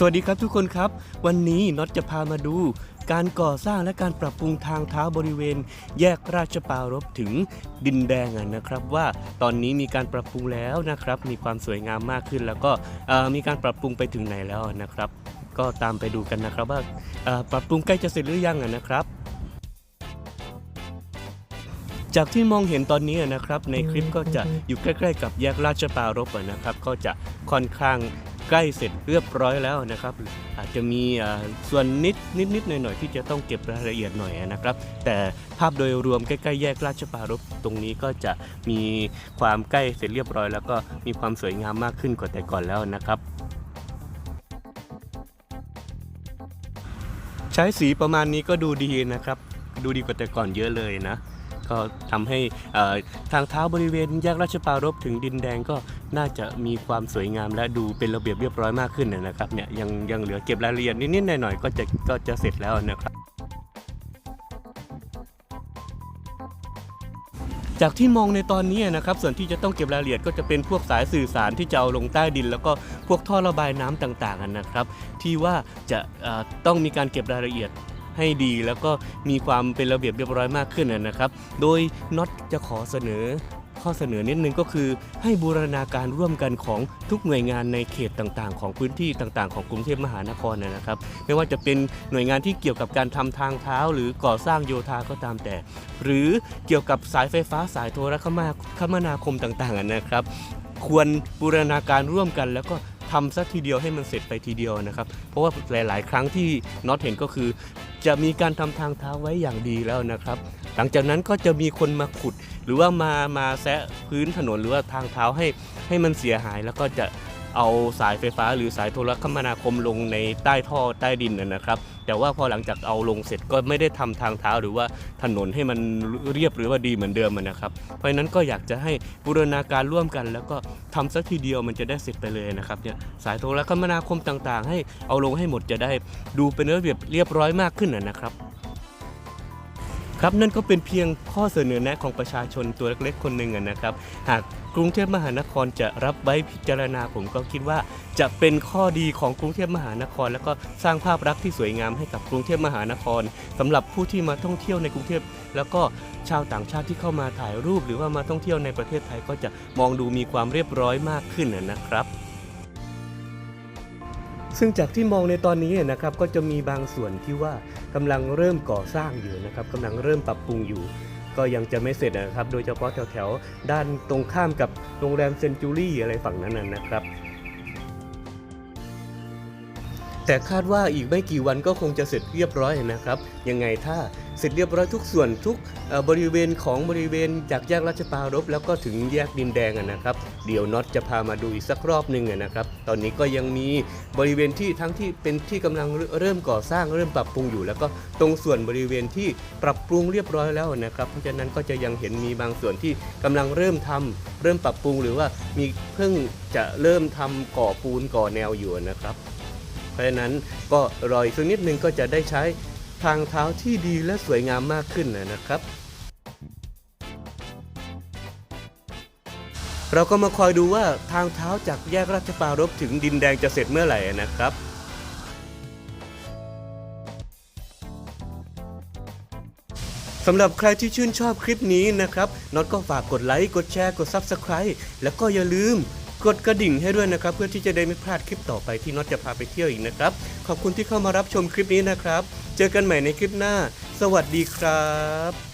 สวัสดีครับทุกคนครับ วันนี้น็อตจะพามาดู การก่อสร้างและการปรับปรุงทางเท้าบริเวณ แยกราชปารภถึงดินแดงนะครับ ว่าตอนนี้มีการปรับปรุงแล้วนะครับ มีความสวยงามมากขึ้น แล้วก็มีการปรับปรุงไปถึงไหนแล้วนะครับ ก็ตามไปดูกันนะครับว่าปรับปรุงใกล้จะเสร็จหรือยังนะครับจากที่มองเห็นตอนนี้นะครับในคลิปก็จะอยู่ใกล้ ๆ กับแยกราชปารภอะนะครับ ก็จะค่อนข้าง ใกล้เสร็จเรียบร้อยแล้วนะครับ อาจจะมีส่วนนิดนิดนิดหน่อยหน่อยๆที่จะต้องเก็บรายละเอียดหน่อยนะครับ แต่ภาพโดยรวมใกล้ๆแยกราชปารภตรงนี้ก็จะมีความใกล้เสร็จเรียบร้อย แล้วก็มีความสวยงามมากขึ้นกว่าแต่ก่อนแล้วนะครับใช้สีประมาณนี้ก็ดูดีนะครับ ดูดีกว่าแต่ก่อนเยอะเลยนะ ก็ทำให้ทางเท้าบริเวณแยกราชปรารภถึงดินแดงก็น่าจะมีความสวยงามและดูเป็นระเบียบเรียบร้อยมากขึ้นนะครับเนี่ยยังยังเหลือเก็บรายละเอียดนิดๆหน่อยๆก็จะก็จะเสร็จแล้วนะครับจากที่มองในตอนนี้นะครับส่วนที่จะต้องเก็บรายละเอียดก็จะเป็นพวกสายสื่อสารที่จะเอาลงใต้ดิน แล้วก็พวกท่อระบายน้ำต่างๆนะครับ ที่ว่าจะต้องมีการเก็บรายละเอียด ให้ดี แล้วก็มีความเป็นระเบียบเรียบร้อยมากขึ้นนะครับ โดยน็อตจะขอเสนอข้อเสนอนิดนึงก็คือให้บูรณาการร่วมกันของทุกหน่วยงานในเขตต่างๆ ของพื้นที่ต่างๆ ของกรุงเทพมหานครนะครับ ไม่ว่าจะเป็นหน่วยงานที่เกี่ยวกับการทำทางเท้า หรือก่อสร้างโยธาก็ตามแต่ หรือเกี่ยวกับสายไฟฟ้าสายโทรคมนาคมนาคมต่างๆนะครับ ควรบูรณาการร่วมกันแล้วก็ทำสักทีเดียวให้มันเสร็จไปทีเดียวนะครับ เพราะว่าหลาย ๆ ครั้งที่น็อตเห็นก็คือ จะมีการทำทางเท้าไว้อย่างดีแล้วนะครับ หลังจากนั้นก็จะมีคนมาขุด หรือว่ามามาแซะพื้นถนนหรือว่าทางเท้าให้ให้มันเสียหายแล้วก็จะเอาสายไฟฟ้าหรือสายโทรคมนาคมลงในใต้ท่อใต้ดินนะครับ แต่ว่าพอหลังจากเอาลงเสร็จก็ไม่ได้ทำทางเท้าหรือว่าถนนให้มันเรียบหรือว่าดีเหมือนเดิมนะครับ เพราะฉะนั้นก็อยากจะให้บูรณาการร่วมกัน แล้วก็ทำสักทีเดียวมันจะได้เสร็จไปเลยนะครับเนี่ยสายโทรคมนาคมต่างๆ ให้เอาลงให้หมดจะได้ดูเป็นระเบียบเรียบร้อยมากขึ้นนะครับ ครับนั่นก็เป็นเพียงข้อเสนอแนะของประชาชนตัวเล็กๆ คนหนึ่งนะครับ หากกรุงเทพมหานครจะรับไว้พิจารณาผมก็คิดว่า จะเป็นข้อดีของกรุงเทพมหานคร แล้วก็สร้างภาพลักษณ์ที่สวยงามให้กับกรุงเทพมหานครสำหรับผู้ที่มาท่องเที่ยวในกรุงเทพแล้วก็ชาวต่างชาติที่เข้ามาถ่ายรูป หรือว่ามาท่องเที่ยวในประเทศไทยก็จะมองดูมีความเรียบร้อยมากขึ้นนะครับซึ่งจากที่มองในตอนนี้นะครับก็จะมีบางส่วนที่ว่า กำลังเริ่มก่อสร้างอยู่นะครับกำลังเริ่มปรับปรุงอยู่ ก็ยังจะไม่เสร็จนะครับ โดยเฉพาะแถวๆ ด้านตรงข้ามกับโรงแรมเซนจูรี่อะไรฝั่งนั้นนะนะครับ แต่คาดว่าอีกไม่กี่วันก็คงจะเสร็จเรียบร้อยนะครับ ยังไงถ้า เสร็จเรียบร้อยทุกส่วนทุกบริเวณของบริเวณจากแยกราชปารภแล้วก็ถึงแยกดินแดงนะครับ เดี๋ยวน็อตจะพามาดูอีกสักรอบหนึ่งนะครับ ตอนนี้ก็ยังมีบริเวณที่ทั้งที่เป็นที่กำลังเริ่มก่อสร้างเริ่มปรับปรุงอยู่ แล้วก็ตรงส่วนบริเวณที่ปรับปรุงเรียบร้อยแล้วนะครับ เพราะฉะนั้นก็จะยังเห็นมีบางส่วนที่กำลังเริ่มทำเริ่มปรับปรุงหรือว่ามีเพิ่งจะเริ่มทำก่อปูนก่อแนวอยู่นะครับ เพราะฉะนั้นก็รออีกสักนิดนึงก็จะได้ใช้ ทางเท้าที่ดีและสวยงามมากขึ้นนะครับ เราก็มาคอยดูว่าทางเท้าจากแยกราชปารภถึงดินแดงจะเสร็จเมื่อไหร่นะครับสำหรับใครที่ชื่นชอบคลิปนี้นะครับน็อตก็ฝากกดไลค์ กดแชร์ กด Subscribe แล้วก็อย่าลืม กดกระดิ่งให้ด้วยนะครับ เพื่อที่จะได้ไม่พลาดคลิปต่อไปที่น็อตจะพาไปเที่ยวอีกนะครับ ขอบคุณที่เข้ามารับชมคลิปนี้นะครับ เจอกันใหม่ในคลิปหน้า สวัสดีครับ